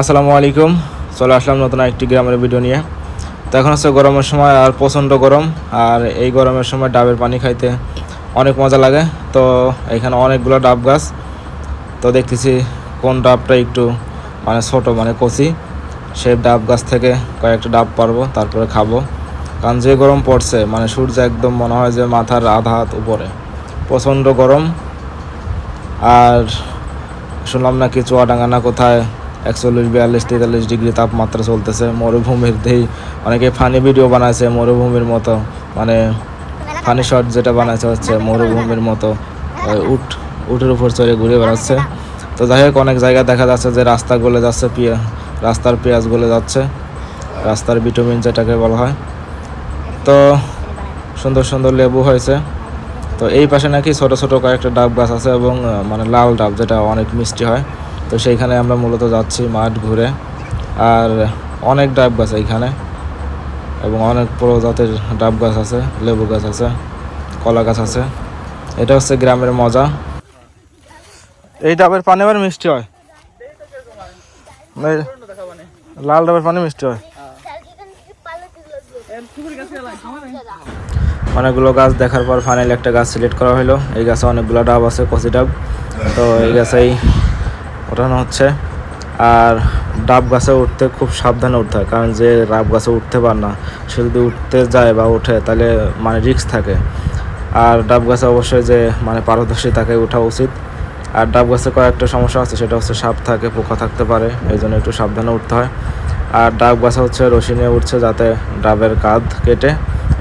আসসালামু আলাইকুম। চলে আসলাম নতুন একটি গ্রামের ভিডিও নিয়ে। তো এখন হচ্ছে গরমের সময় আর প্রচণ্ড গরম, আর এই গরমের সময় ডাবের পানি খাইতে অনেক মজা লাগে। তো এখানে অনেকগুলো ডাব গাছ। তো দেখতেছি কোন ডাবটা একটু মানে ছোট মানে কচি। সেই ডাব গাছ থেকে কয়েকটা ডাব পারব, তারপরে খাব। কারণ যে গরম পড়ছে মানে সূর্য একদম মনে হয় যে মাথার আধা হাত উপরে। প্রচণ্ড গরম। আর শুনলাম নাকি চুয়াডাঙ্গা না কোথায় একচল্লিশ, বিয়াল্লিশ, তেতাল্লিশ ডিগ্রি তাপমাত্রা চলতেছে। মরুভূমির দেই অনেকে ফানি ভিডিও বানাইছে মরুভূমির মতো। মানে ফানি শট যেটা বানাইছে হচ্ছে মরুভূমির মতো। উট, উটের উপর চড়ে ঘুরে বেড়াচ্ছে। তো যাই হোক, অনেক জায়গায় দেখা যাচ্ছে যে রাস্তা গলে যাচ্ছে, পিয়া, রাস্তার পেঁয়াজ গলে যাচ্ছে। রাস্তার ভিটামিন যেটাকে বলা হয়। তো সুন্দর সুন্দর লেবু হয়েছে। তো এই পাশে নাকি ছোট ছোট কয়েকটা ডাব গাছ আছে এবং মানে লাল ডাব, যেটা অনেক মিষ্টি হয়। তো সেইখানে আমরা মূলত যাচ্ছি মাঠ ঘুরে। আর অনেক ডাব গাছ এইখানে, এবং অনেক প্রজাতির ডাব গাছ আছে, লেবু গাছ আছে, কলা গাছ আছে। এটা হচ্ছে গ্রামের মজা। এই ডাবের পানি আবার মিষ্টি হয়। লাল ডাবের পানি মিষ্টি হয়। অনেকগুলো গাছ দেখার পর ফাইনালি একটা গাছ সিলেক্ট করা হলো এই গাছে অনেকগুলো ডাব আছে, কচি ডাব। তো এই গাছেই ওঠানো হচ্ছে। আর ডাব গাছে উঠতে খুব সাবধানে উঠতে হয়, কারণ যে ডাব গাছে উঠতে পার না, সে যদি উঠতে যায় বা ওঠে, তাহলে মানে রিস্ক থাকে। আর ডাব গাছে অবশ্যই যে মানে পারদর্শী তাকে ওঠা উচিত। আর ডাব গাছে কয়েকটা সমস্যা আছে, সেটা হচ্ছে সাপ থাকে, পোকা থাকতে পারে, এই জন্য একটু সাবধানে উঠতে হয়। আর ডাব গাছে হচ্ছে রশি নিয়ে উঠছে, যাতে ডাবের কাঁধ কেটে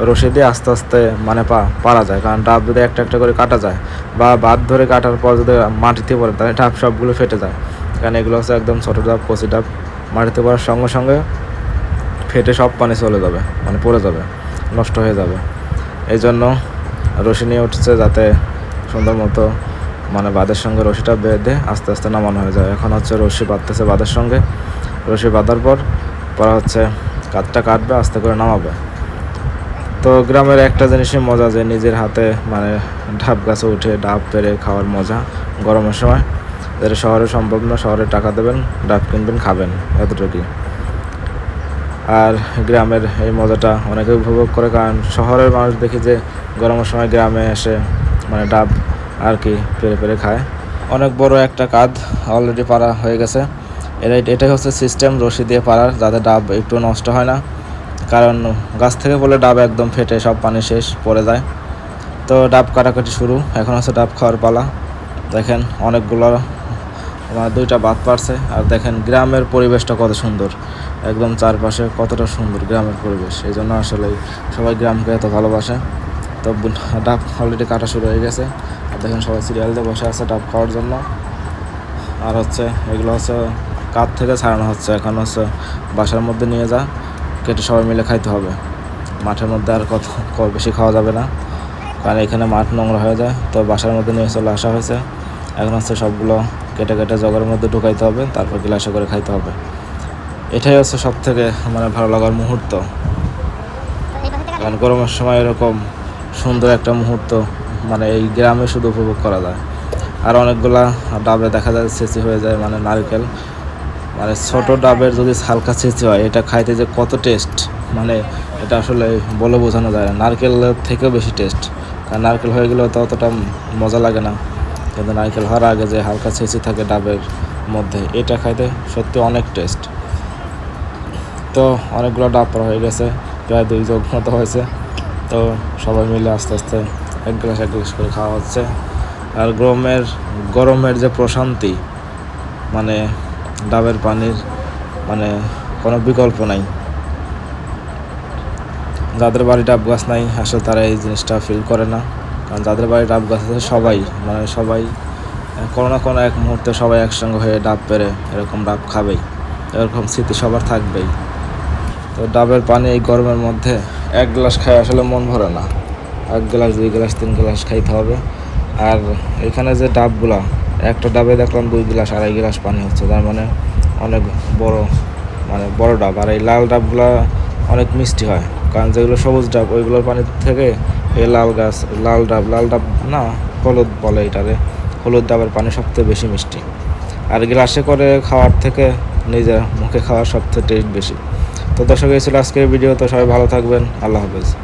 রশি দিয়ে আস্তে আস্তে মানে পা, পারা যায়, কারণ ডাব যদি একটা একটা করে কাটা যায় বা বাদ ধরে কাটার পর যদি মাটিতে পড়ে, তাহলে ডাব সবগুলো ফেটে যায়। কারণ এগুলো হচ্ছে একদম ছোটো ডাব কচি ডাব মাটিতে পড়ার সঙ্গে সঙ্গে ফেটে সব পানি চলে যাবে মানে পড়ে যাবে, নষ্ট হয়ে যাবে। এই জন্য রশি নিয়ে উঠছে যাতে সুন্দর মতো মানে বাঁধের সঙ্গে রশিটা বেঁধে আস্তে আস্তে নামানো হয়ে যায়। এখন হচ্ছে রশি বাঁধতেছে বাঁধের সঙ্গে। রশি বাঁধার পর পরে হচ্ছে কাঠটা কাটবে, আস্তে করে নামাবে। তো গ্রামের একটা জিনিসই মজা যে নিজের হাতে মানে ডাব গাছে উঠে ডাব পেরে খাওয়ার মজা গরমের সময়। যেটা শহরে সম্ভব না, শহরে টাকা দেবেন, ডাব কিনবেন, খাবেন, এতটুকুই। আর গ্রামের এই মজাটা অনেকে উপভোগ করে, কারণ শহরের মানুষ দেখি যে গরমের সময় গ্রামে এসে মানে ডাব আর কি পেরে পেরে খায়। অনেক বড় একটা কাঁধ অলরেডি পারা হয়ে গেছে। এটা এটাই হচ্ছে সিস্টেম রশি দিয়ে পারার, যাতে ডাব একটু নষ্ট হয় না। কারণ গাছ থেকে বলে ডাব একদম ফেটে, সব পানি শেষ, পড়ে যায়। তো ডাব কাটাকাটি শুরু, এখন হচ্ছে ডাব খাওয়ার পালা। দেখেন অনেকগুলো আমার দুইটা বাদ পারছে আর দেখেন গ্রামের পরিবেশটা কত সুন্দর। একদম চারপাশে কতটা সুন্দর গ্রামের পরিবেশ। এই জন্য আসলে সবাই গ্রামকে এত ভালোবাসে। তো ডাব অলরেডি কাটা শুরু হয়ে গেছে। আর দেখেন সবাই সিরিয়াল দিয়ে বসে আছে ডাব খাওয়ার জন্য। আর হচ্ছে এগুলো হচ্ছে কাঠ থেকে ছাড়ানো হচ্ছে, এখন হচ্ছে বাসার মধ্যে নিয়ে যা। কেটে সবাই মিলে খাইতে হবে। মাঠের মধ্যে আর কত বেশি খাওয়া যাবে না। কারণ এখানে মাঠ নোংরা হয়ে যায়। তো বাসার মধ্যে নিয়ে চলে আসা হয়েছে। এখন হচ্ছে সবগুলো কেটে কেটে জগের মধ্যে ঢুকাইতে হবে। তারপর গ্লাসে করে খাইতে হবে। এটাই হচ্ছে সব থেকে মানে ভালো লাগার মুহূর্ত। কারণ গরমের সময় এরকম সুন্দর একটা মুহূর্ত মানে এই গ্রামে শুধু উপভোগ করা যায়। আর অনেকগুলা ডাবে দেখা যায়, ছেঁচি হয়ে যায় মানে নারকেল। মানে ছোট ডাবের যদি হালকা ছেঁচি হয় এটা খাইতে যে কত টেস্ট মানে এটা আসলে বলে বোঝানো যায় না। নারকেলের থেকেও বেশি টেস্ট কারণ নারকেল হয়ে গেলেও তো অতটা মজা লাগে না। কিন্তু নারকেল হওয়ার আগে যে হালকা ছেঁচি থাকে ডাবের মধ্যে, এটা খাইতে সত্যি অনেক টেস্ট তো অনেকগুলো ডাব পড়া হয়ে গেছে, প্রায় দুই যোগ মতো হয়েছে। তো সবাই মিলে আস্তে আস্তে এক গ্লাস এক গ্লাস করে খাওয়া হচ্ছে। আর গরমের গরমের যে প্রশান্তি মানে ডাবের পানির মানে কোনো বিকল্প নাই। যাদের বাড়ি ডাব গাছ নাই, আসলে তারা এই জিনিসটা ফিল করে না। কারণ যাদের বাড়ি ডাব গাছ আছে সবাই মানে সবাই কোনো না কোনো এক মুহূর্তে সবাই একসঙ্গে হয়ে ডাব পেরে এরকম ডাব খাবেই। এরকম স্মৃতি সবার থাকবেই। তো ডাবের পানি এই গরমের মধ্যে এক গ্লাস খাই আসলে মন ভরে না। এক গ্লাস, দুই গ্লাস, তিন গ্লাস খাইতে হবে। আর এখানে যে ডাবগুলা একটা ডাবে দেখলাম দুই গ্লাস, আড়াই গ্লাস পানি হচ্ছে। তার মানে অনেক বড় মানে বড় ডাব। আর এই লাল ডাবগুলা অনেক মিষ্টি হয়। কারণ যেগুলো সবুজ ডাব, ওইগুলোর পানি থেকে এই লাল গাছ, লাল ডাব লাল ডাব না, হলুদ বলে এটারে হলুদ ডাবের পানি সবথেকে বেশি মিষ্টি। আর গ্লাসে করে খাওয়ার থেকে নিজের মুখে খাওয়ার সবচেয়ে টেস্ট বেশি। তো দর্শক, এই ছিল আজকের ভিডিও। তো সবাই ভালো থাকবেন। আল্লাহ হাফেজ।